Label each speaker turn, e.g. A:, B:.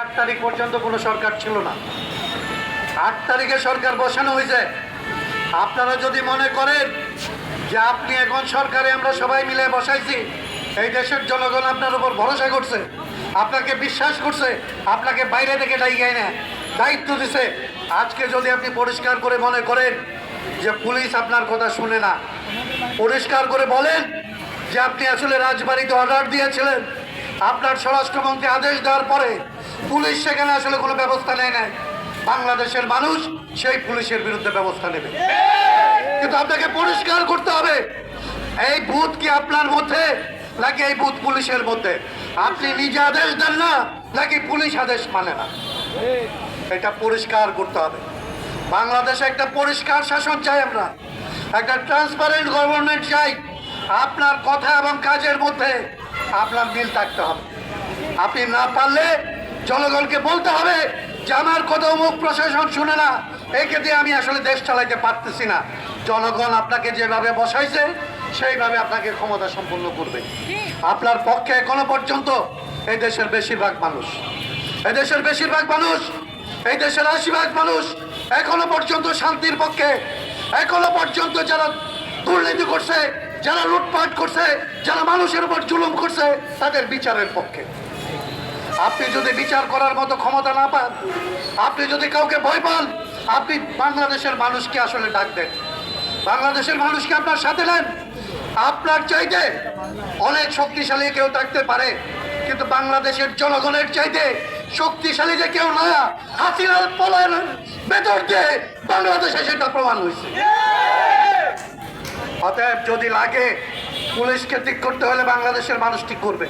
A: আট তারিখ পর্যন্ত কোনো সরকার ছিল না। আট তারিখে সরকার বসানো হয়েছে। আপনারা যদি মনে করেন যে আপনি এখন সরকারে আমরা সবাই মিলে বসাইছি, এই দেশের জনগণ আপনার উপর ভরসা করছে, আপনাকে বিশ্বাস করছে, আপনাকে বাইরে থেকে ডাইগায় না দায়িত্ব দিছে, আজকে যদি আপনি পরিষ্কার করে মনে করেন যে পুলিশ আপনার কথা শুনে না, পরিষ্কার করে বলেন যে আপনি আসলে রাজবাড়িতে অর্ডার দিয়েছিলেন, আপনার স্বরাষ্ট্রমন্ত্রী আদেশ দেওয়ার পরে পুলিশ সেখানে আসলে কোনো ব্যবস্থা নেয় নাই। বাংলাদেশের মানুষ সেই পুলিশের বিরুদ্ধে ব্যবস্থা নেবে। কিন্তু আপনাকে পরিষ্কার করতে হবে, এই বুথ কি আপনার মধ্যে নাকি এই বুথ পুলিশের মধ্যে? আপনি নিজে আদেশ দেন না, নাকি পুলিশ আদেশ মানে না? এটা পরিষ্কার করতে হবে। বাংলাদেশে একটা পরিষ্কার শাসন চাই আমরা, একটা ট্রান্সপারেন্ট গভর্নমেন্ট চাই। আপনার কথা এবং কাজের মধ্যে আপনার মিল থাকতে হবে। আপনি না পারলে জনগণকে বলতে হবে যে আমার কথা অমুক প্রশাসন শুনে না। একে দিয়ে আমি আসলে দেশ চালাইতে পারতেছি না। জনগণ আপনাকে যেভাবে বসাইছে, সেইভাবে আপনাকে ক্ষমতা সম্পন্ন করবে। আপনার পক্ষে এখনও পর্যন্ত এই দেশের বেশিরভাগ মানুষ, এই দেশের বেশিরভাগ মানুষ, এই দেশের আশি ভাগ মানুষ এখনও পর্যন্ত শান্তির পক্ষে, এখনও পর্যন্ত যারা দুর্নীতি করছে, যারা লুটপাট করছে, যারা মানুষের উপর জুলুম করছে, তাদের বিচারের পক্ষে। আপনি যদি বিচার করার মতো ক্ষমতা না পান, আপনি যদি কাউকে ভয় পান, আপনি বাংলাদেশের মানুষকে আসলে ডাক দেন। বাংলাদেশের মানুষকে আপনার সাথে নেন। আপনার চাইতে অনেক শক্তিশালী কেউ থাকতে পারে, কিন্তু বাংলাদেশের জনগণের চাইতে শক্তিশালী যে কেউ না, হাসিনার পলায়নের ভেতর দিয়ে বাংলাদেশে সেটা প্রমাণ হয়েছে। অতএব যদি লাগে, পুলিশকে ঠিক করতে হলে বাংলাদেশের মানুষ ঠিক করবে।